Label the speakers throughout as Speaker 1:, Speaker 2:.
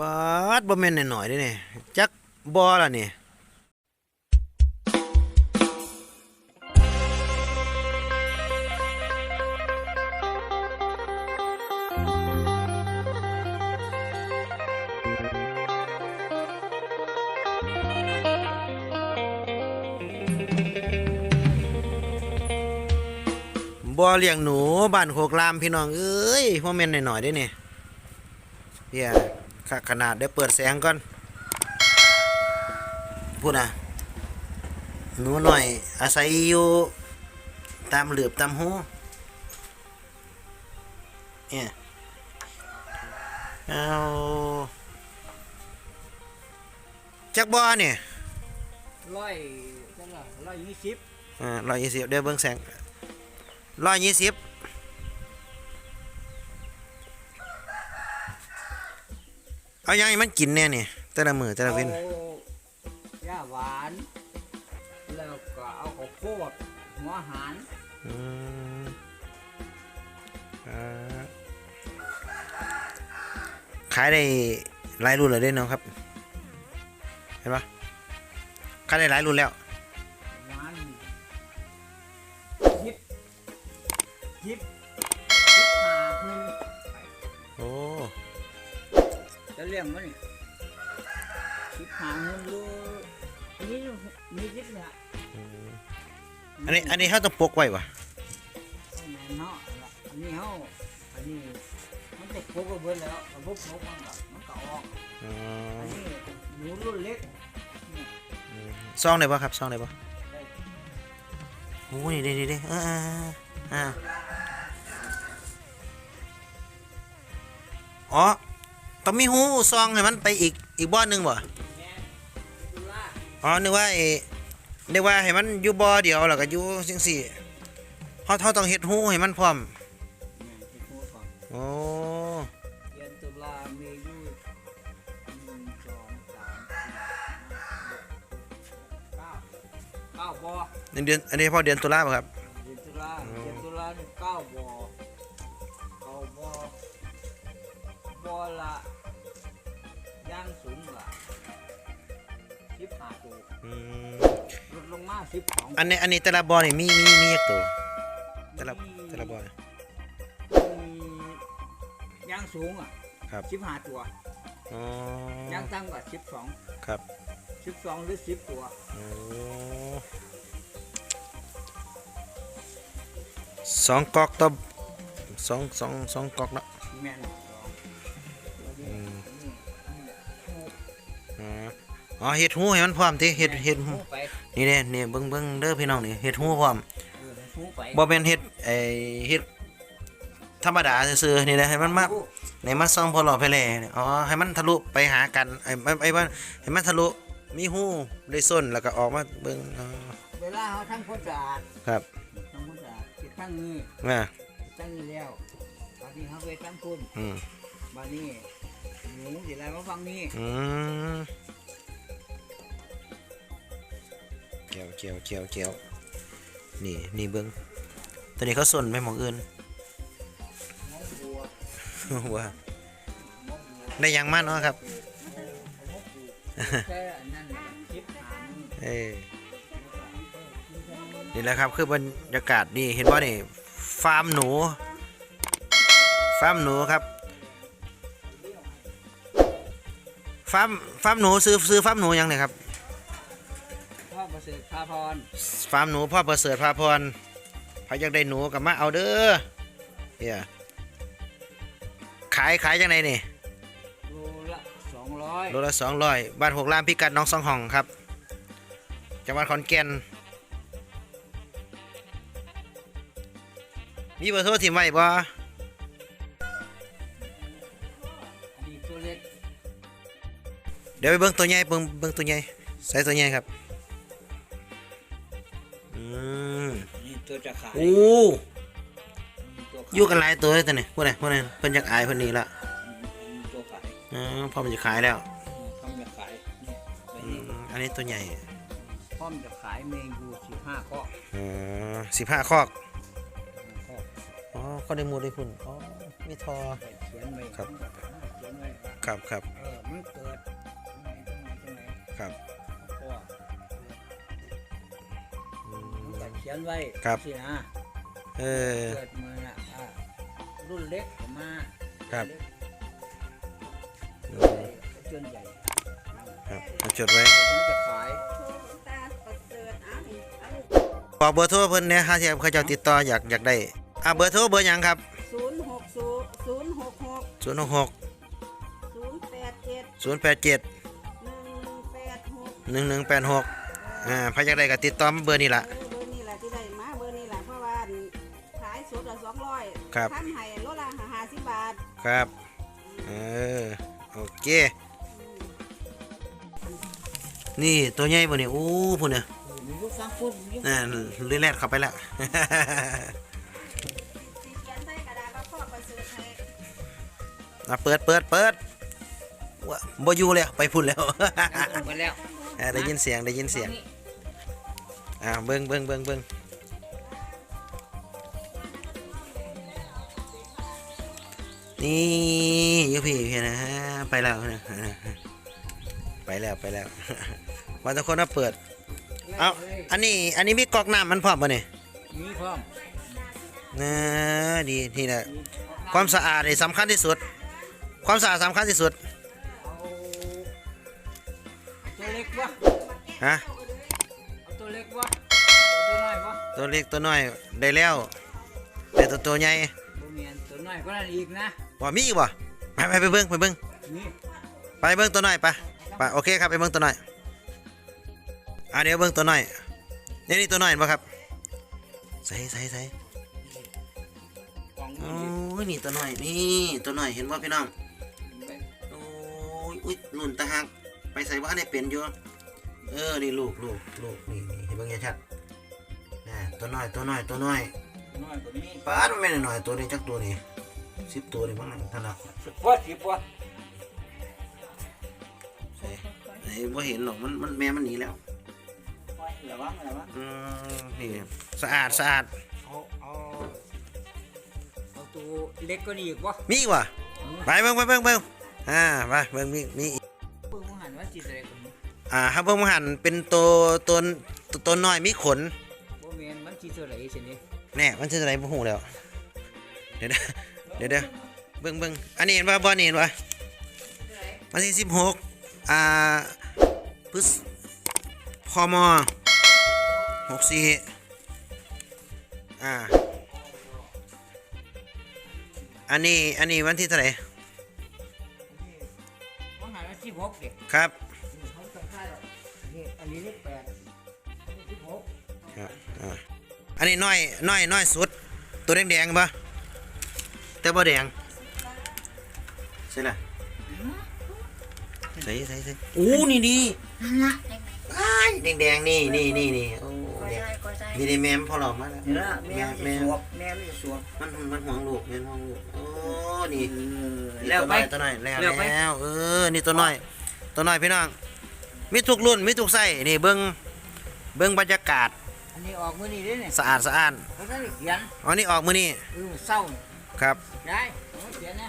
Speaker 1: ปาดบ่แม่นหน่อยๆเด้นี่จักบ่ล่ะนี่บ่เลี้ยงหนูบ้านโคกรามพี่น้องเอ้ยบ่แม่นหน่อยๆเด้นี่เดี๋ย ขขนาดได้เปิดแสงก่อนพูดนะหนูหน่อย อาศัยอยู่ตามเหลือบตามหูเนี่ยเอาจักบ่เนี่ย
Speaker 2: ร้อยจังละร้อยยี่สิบ
Speaker 1: อ่าร้อยยี่สิบเดี๋ยวเบิ่งแสงร้อยยี่สิบ เอายังให้มันกินแน่นี่แต่ละมือแต่ละเว้น
Speaker 2: เอาหญ้าหวาน แล้วก็เอาข้าวโพดหัวหาร
Speaker 1: อืมอ่าขายได้หลายรุ่นเลยเด้เนาะครับ เห็นปะขายได้หลายรุ่นแล้ว
Speaker 2: หวานยิบยิบยิบ จะเลี้ยงมันนี่ยิบหาคุณรู้นี่มียิบเนี่ย
Speaker 1: อันนี้อันนี้เขาต้องปกไว้ปะ
Speaker 2: แม่นเนาะอันนี้เขาอันนี้มันจะพกไปเบิดแล้วระบบพกมันก็มันก็ออก
Speaker 1: อ๋อ
Speaker 2: อันนี้หนูรุ่นเล็กเนี่ย
Speaker 1: ซองได้ปะครับซองได้ปะ
Speaker 2: ได้
Speaker 1: โอ้ยนี่นี่นี่อ่าอ่าอ่าอ๋อ ต้องมีหูซองให้มันไปอีกอีกบ้านหนึ่งบ่
Speaker 2: แม่ดูล่า
Speaker 1: อ๋อนึกว่าไอ้นึกว่าให้มันอยู่บ่อเดียวแล้วก็อยู่จังซี่เฮาเฮาต้องเฮ็ดหูให้มันพร้อม
Speaker 2: แม่ที่พูดก่อน
Speaker 1: โอ้
Speaker 2: เดือนตุลามีอยู่หนึ่งสองสามสี่ห้าหกเก้าเก้าบ่อ
Speaker 1: เดือนอันนี้พอเดือนตุลาบ่ครับ
Speaker 2: ละย่างสูงละสิบห้าตัว
Speaker 1: อืม
Speaker 2: ลดลงมาสิบสอง
Speaker 1: อันนี้อันนี้แต่ละบ่อนี่มีมีมีจักตัวแต่ละแต่ละบ่อนี่
Speaker 2: ย่างสูงอะ
Speaker 1: ครับ
Speaker 2: สิบห้าตัว
Speaker 1: อ๋อย่าง
Speaker 2: ตั้งกับสิบสอง
Speaker 1: ครับ
Speaker 2: สิบสองหรือสิบตัว
Speaker 1: โอ้สองกอกต่อสองสองสองกอกเนาะ
Speaker 2: แม่น อ๋
Speaker 1: อเฮ็ดหูให้มันพร้อมติเฮ็ดเฮ็ดหู
Speaker 2: ไป
Speaker 1: นี่เด้นี่เบิ่งเบิ่งเด้อพี่น้องนี่เฮ็ดหูพร้อม
Speaker 2: เออหูไป
Speaker 1: บ่แม่นเฮ็ดไอ้เฮ็ดธรรมดาซื่อๆนี่แหละให้มันมาในมาส่องพอหล่อไปแลนี่อ๋อให้มันทะลุไปหากันไอ้ไอ้ไอ้ว่าให้มันทะลุมีหูได้ส้นแล้วก็ออกมาเบิ่งอ๋อ
Speaker 2: เวลาเขาทำความสะอาด
Speaker 1: ครับ
Speaker 2: ทำความสะอาดติดตั้งนี้
Speaker 1: อ่า
Speaker 2: ติดตั้งนี้แล้วบางทีเขาไปตั้งคุณ
Speaker 1: อืม
Speaker 2: บางนี้หนูสิอะไรมาฟังนี้
Speaker 1: อืม เกี่ยวเกี่ยวเกี่ยวเกี่ยวนี่นี่เบิ่งตัวนี้เขาส้นไปหมองอื่น
Speaker 2: ว่า
Speaker 1: ได้ยังมากเนาะครับ
Speaker 2: มองบัวแค่อันนั้นคลิปหาง
Speaker 1: เอ้ยนี่แหละครับคือบรรยากาศนี่เห็นว่านี่ฟาร์มหนู ฟาร์มหนูครับ ฟาร์มฟาร์มหนูซื้อซื้อฟาร์มหนูยังเนี่ยครับ
Speaker 2: ระเสริฐพาพร
Speaker 1: ฟาร์มหนูพ่อประเสริฐพาพรพาอยากได้หนูกับมาเอาเด้อเฮียขายขายยังไงนี่
Speaker 2: โลละสองร้อย
Speaker 1: โลละสองร้อยบ้านหกล้ามพิกัดหน้องสองห้องครับจังหวัดขอนแก่นมีเบอร์โทรถิ่มไว้บ่
Speaker 2: อันนี้ตัวเล็ก
Speaker 1: เดี๋ยวไปเบิ่งตัวใหญ่เบิ่งเบิ่งตัวใหญ่ใส่ตัวใหญ่ครับ อืม
Speaker 2: อันนี้ตัวจะขาย
Speaker 1: โอ้
Speaker 2: ตัวขาย
Speaker 1: อยู่กันหลายตัวเลยตัวนี้พวกนี้พวกนี้เพิ่นอยากอายเพิ่นนี่ละ
Speaker 2: ตัวขาย
Speaker 1: อ๋อพ่อมันจะขายแล้ว
Speaker 2: พร้อมจะขายเนี่ยไป
Speaker 1: อื
Speaker 2: นี่
Speaker 1: มอันนี้ตัวใหญ่
Speaker 2: พร้อมจะขายเมนูสิบห้าข้อ
Speaker 1: อ๋อสิบห้าคอก
Speaker 2: ข้อ
Speaker 1: อ๋อข้อได้หมูได้พุ่นอ๋อมีทอ
Speaker 2: ไปเขียนไว้
Speaker 1: ครับ
Speaker 2: เขียนไว้ว่า
Speaker 1: ครับครับครับ
Speaker 2: เออมันเกิดตรงไหนตรงไหนตรงไหน
Speaker 1: ครับ
Speaker 2: เขียนไว้
Speaker 1: ครับ
Speaker 2: สินะ
Speaker 1: เออ
Speaker 2: เกิดมาอะอะรุ่นเล็กก็มา
Speaker 1: ครับ
Speaker 2: เล็ก
Speaker 1: อืม
Speaker 2: จนใหญ่
Speaker 1: ครับเอาจดไว้
Speaker 2: เดี๋ยวมันจะขาย
Speaker 3: ตาประเสริฐเอานี่เอาลูก
Speaker 1: บอกเบอร์โทรเพิ่นเนี่ยฮะที่เขาเจ้าติดต่ออยากอยากได้อะเบอร์โทรเบอร์หยังครับ
Speaker 3: ศูนย์หกศูนย์ศูนย์หกหก
Speaker 1: 066
Speaker 3: ศูนย์แปดเจ็ด
Speaker 1: 087
Speaker 3: หนึ่งแปดหก
Speaker 1: 1186อ่าพอยากได้ก็ติดต่อมาเบอร์นี่ล่ะ
Speaker 3: เอ สดละสองร้อย
Speaker 1: ครับ
Speaker 3: ทำให้โลละห้าสิบบาท
Speaker 1: ครับ เออ โอเค นี่ตัวใหญ่บ่เนี่ยโอ้พุ่นเนี่ย
Speaker 2: มีลูกฟังพูดมี
Speaker 1: น่าลุยแลดเข้าไปแล้ว
Speaker 3: สีเขียนใส่กระดาษว่าพ่อประเสริฐให้
Speaker 1: อะเปิดเปิดเปิดว้าบ่อยู่แล้วไปพุ่นแล้ว
Speaker 2: หมดแล้ว
Speaker 1: อ่าได้ยินเสียงได้ยินเสียง อ่าเบิ่งเบิ่งเบิ่งเบิ่ง นี่อยู่พี่พี่นะฮะไปแล้วนะไปแล้วไปแล้วมาทุกคนมาเปิดเอาอันนี้อันนี้มีกรอกน้ำมันพร้อมป่ะเนี่ย
Speaker 2: มีพร้อม
Speaker 1: นะดีนี่แหละความสะอาดนี่สำคัญที่สุด ความสะอาดสำคัญที่สุด
Speaker 2: เอาตัวเล็กวะ
Speaker 1: ฮะ
Speaker 2: เอาตัวเล็กวะเอาตัวน้อยวะ
Speaker 1: ตัวเล็กตัวน้อยได้แล้วแต่ตัวตัวใหญ่
Speaker 2: บ่มีอั นตัวน้อยก็นั่นอีกนะ
Speaker 1: ว่ามีอีกบ่ไปไปไปเบิ่งไปเบิ่ง
Speaker 2: มี
Speaker 1: ไปเบิ่งตัวน้อยไปไปโอเคครับไปเบิ่งตัวน้อยอะเดี๋ยวเบิ่งตัวน้อยนี่นี่ตัวน้อยเห็นบ่ครับใส่ใส่ใส่
Speaker 2: กล่อง
Speaker 1: โอ้
Speaker 2: มือย
Speaker 1: นี่ตัวน้อยนี่ตัวน้อยเห็นบ่พี่น้องโอ้ยอุ้ยนุ่นตาหักไปใส่บ้านให้เป็นอยู่เออนี่ลูกลูกลูกนี่นี่เห็นเบิ่งชัดๆน่ะตัวน้อยตัวน้อยตัวน้อย
Speaker 2: น้อยกว่านี้
Speaker 1: ปาดมันไม่ได้น้อยตัวนี้จักตัวนี่ สิบตัวนี่บ้างท่านนะ
Speaker 2: สิบวะสิบวะ
Speaker 1: ใช่ไอ้บ่เห็นหรอกมันมันแม่มันหนีแล้ว
Speaker 2: ระวังระวัง
Speaker 1: อืมนี่สะอาดสะอาด
Speaker 2: เอาเอาเอาตัวเล็กก็นี่อีกวะ
Speaker 1: มีอีกว่ะไปเบิ่งไปเบิ่งเบิ่งอ่าไปเบิ่งมีมีอีก
Speaker 2: เพิ่งมาหันว่าจีเล็กกว่านี้
Speaker 1: อ่าครับเบิ่งมาหันเป็นตัวตัวตัวตัวน้อยมีขน
Speaker 2: บ่แม่นมันจีเท่าไหร่สินี่
Speaker 1: แน่มันจะอะไรบ่ฮู้แล้วเดี๋ยวนะ เดี๋ยวเดี๋ยวเบิ่งเบิ่งอันนี้เห็นป่ะบ่นี่เห็นป่ะวันที่สิบหกอ่าพฤษพมหกสี่อ่า อันนี้ อันนี้วันที่เท่าไหร่
Speaker 2: มาหันว่าสิบหกเด็ก
Speaker 1: ครับ
Speaker 2: เขาจำได้หรอกนี่อันนี้เลขแปดอันนี้สิบหก
Speaker 1: อ่าอ่าอันนี้น้อย น้อย น้อยสุด ตัวแดงๆป่ะ แต่บ่แดงใช่ละใส่ใส่ใส่โอ้นี่ดี
Speaker 3: นั่นละ
Speaker 1: อ้ายแดงๆนี่นี่นี่นี่โอ้
Speaker 3: ก็
Speaker 1: แดง
Speaker 3: ได้ก็ได้
Speaker 1: นี่ได้แม่มพอหลอกมาแล้ว
Speaker 2: เห็นละแม่
Speaker 1: แม่
Speaker 2: มัน
Speaker 1: แม่
Speaker 2: จะสวบแม่มันจะสวบ
Speaker 1: มันมันห่วงลูกแม่นห่วงลูกโอ้นี่นี่
Speaker 2: แล้วไป
Speaker 1: ตัวน้อยตัวน้อยแล้ว
Speaker 2: แล้วไป
Speaker 1: แล้วเออนี่ตัวน้อย ตัวน้อยพี่น้องมีทุกรุ่นมีทุกไส้นี่เบิ้งเบิ้งบรรยากาศ
Speaker 2: อันนี้ออกมือนี่เด้เนี่ย
Speaker 1: สะอาดสะอาด
Speaker 2: เขาจะเขียน
Speaker 1: อันนี้ออกมือนี่
Speaker 2: เออเศร้า
Speaker 1: ครับ
Speaker 2: ได้เขาเขียนนะ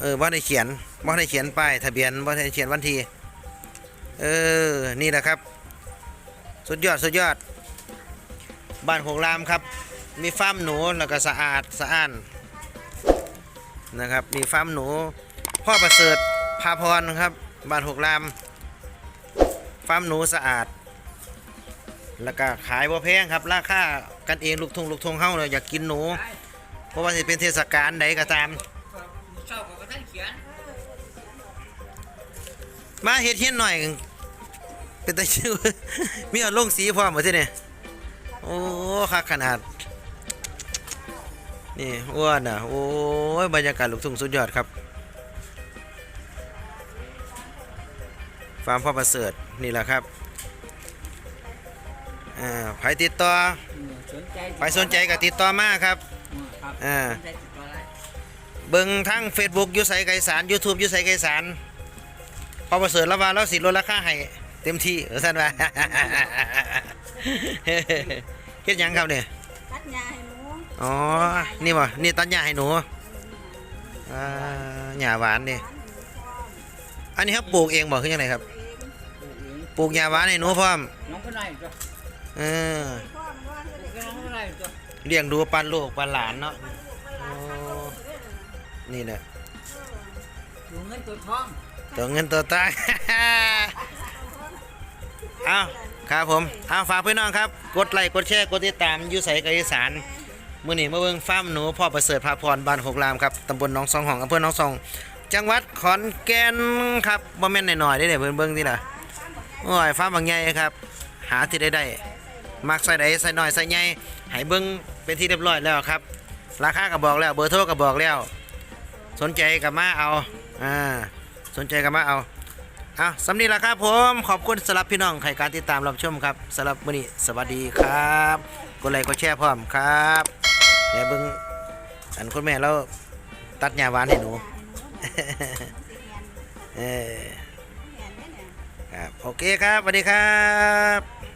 Speaker 1: เออบ่ได้เขียนบ่ได้เขียนป้ายทะเบียนบ่ได้เขียนวันที่เออนี่แหละครับ สุดยอดสุดยอด บ้านหกรามครับ มีฟาร์มหนูแล้วก็สะอาดสะอ้านนะครับ มีฟาร์มหนู พ่อประเสริฐพาพรครับบ้านหกรามฟาร์มหนูสะอาด แล้วก็ขายบ่แพงครับ ราคากันเองลูกทุ่งลูกทุ่งเฮาเลยอยากกินหนู
Speaker 2: ได้
Speaker 1: เพราะว่าสิเป็นเทศกาลใดก็ตาม
Speaker 2: เศร้าเขาก็ท่านเขียน
Speaker 1: มาเฮ็ดเฮียนหน่อย เป็นตาชื่อมีเอาลงสีพร้อมบ่ที่นี่โอ้คักขนาด นี่อ้วนอะ โอ้ยบรรยากาศลูกทุ่งสุดยอดครับฟาร์มพ่อประเสริฐนี่แหละครับอ่าใครติดต่อ
Speaker 2: สนใจ
Speaker 1: ใครสนใจก็ติดต่อมาครับ
Speaker 2: ครับ
Speaker 1: อ่า
Speaker 2: สนใจติดต่อได้
Speaker 1: เบิ่งทั้ง Facebook อยู่ไสไกรสาร YouTube อยู่ไสไกรสารพอประเสริฐแล้วว่าเราสิลดราคาให้เต็มที่เออท่านว่าเฮ็ดหยังครับเนี่ย
Speaker 3: ตัดหญ้าให้หนู
Speaker 1: อ๋อ นี่บ่นี่ตัดหญ้าให้หนูอ่าหญ้าหวานนี่
Speaker 3: ร้านหนูพร้อม
Speaker 1: อันนี้ครับปลูกเองบ่คือยังไงครับ
Speaker 3: เอง
Speaker 1: ปลูกยาหวานให้หนูพร้อม
Speaker 2: น้องก็ได้จ้ะ
Speaker 1: เออ
Speaker 3: พ่อมันว่าเฮ็ด
Speaker 2: ก็
Speaker 3: ให้
Speaker 2: น้องก็ได้จ้ะ
Speaker 1: เลี้ยงดูปันลูกปันหลานเนาะ
Speaker 3: มันลูกมันหลานเขาเด้อ
Speaker 1: นี่แหละ
Speaker 2: อยู่เงินตัวทอง
Speaker 1: ตัวเงินตัวตาย เอาครับผม เอาฝากพี่น้องครับ กดไลค์กดแชร์กดติดตามอยู่ใสกับอีสานมื้อนี้มาเบิ่งฟาร์มหนูพ่อประเสริฐพาพรบ้านหกลามครับตำบลหนองสองห้องอำเภอหนองสอง จังหวัดขอนแก่นครับบ่แม่นน้อยๆเด้เด้เบิ่งเบิ่งที่ล่ะโอ้ยฟาร์มบางใหญ่ครับ หาที่ได้ได้มักใส่ใดใส่น้อยใส่ใหญ่ให้เบิ่ง เป็นที่เรียบร้อยแล้วครับ ราคาก็บอกแล้วเบอร์โทรก็บอกแล้ว สนใจก็มาเอาอ่าสนใจก็มาเอาเอาสำนีละครับผมขอบคุณสำหรับพี่น้องใครการติดตามรับชมครับสำหรับมื้อนี้สวัสดีครับกดไลค์กดแชร์พร้อมครับเดี๋ยวเบิ่งอันคุณแม่เราตัดหญ้าหวานให้หนู เออครับโอเคครับสวัสดีครับ